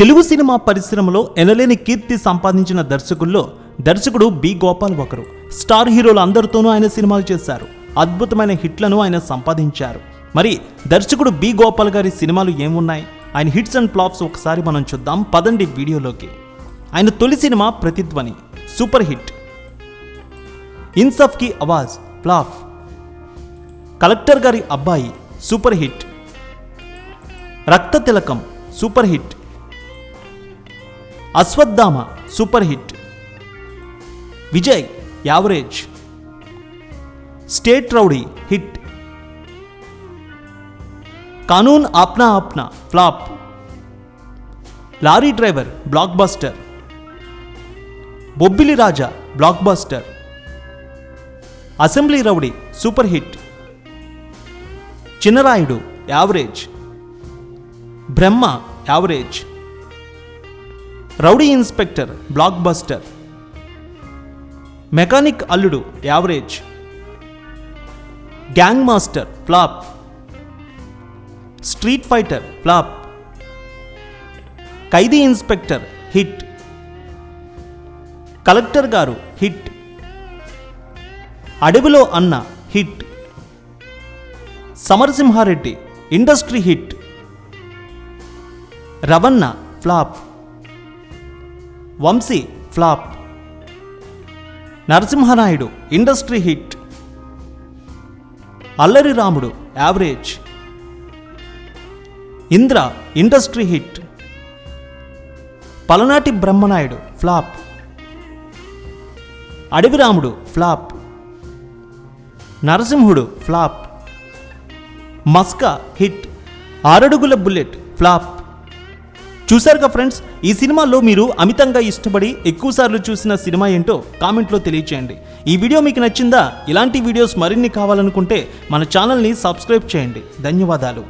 Telugu cinema పరిశ్రమలో ఎనలేని కీర్తి సంపాదించిన దర్శకుల్లో దర్శకుడు బి గోపాల్ ఒకరు. స్టార్ హీరోలు అందరితోనూ ఆయన సినిమాలు చేశారు. అద్భుతమైన హిట్లను ఆయన సంపాదించారు. మరి దర్శకుడు బి గోపాల్ గారి సినిమాలు ఏమున్నాయి? ఆయన హిట్స్ అండ్ ఫ్లాప్స్ ఒకసారి మనం చూద్దాం. పదండి వీడియోలోకి. ఆయన తొలి cinema Pratidhwani super hit. ఇన్సఫ్కి Awaaz flop collector Gari Abbayi super hit. Raktha Tilakam super hit. Ashwatthama super hit. Vijay average. State rowdy hit. Kanoon Apna Apna flop. Lorry driver blockbuster. Bobbili Raja blockbuster. Assembly rowdy super hit. Chinnarayudu average. Brahma average. Rowdy inspector blockbuster mechanic Alludu average gang master flop street fighter flop Khaidi inspector hit collector Garu hit Adavilo Anna hit Samarasimha Reddy industry hit Ravana flop. Vamsi flop. Narasimha Naidu industry hit. Allari Ramudu average. Indra industry hit. Palnati Brahmanaidu flop. Adavi Ramudu flop. Narasimhudu flop. Maska hit. Aaradugula bullet flop. చూశారుగా friends? ఈ సినిమాలో మీరు అమితంగా ఇష్టపడి ఎక్కువసార్లు చూసిన cinema ఏంటో కామెంట్లో తెలియచేయండి. ఈ వీడియో మీకు నచ్చిందా? ఇలాంటి వీడియోస్ మరిన్ని కావాలనుకుంటే మన ఛానల్ని సబ్స్క్రైబ్ చేయండి. ధన్యవాదాలు.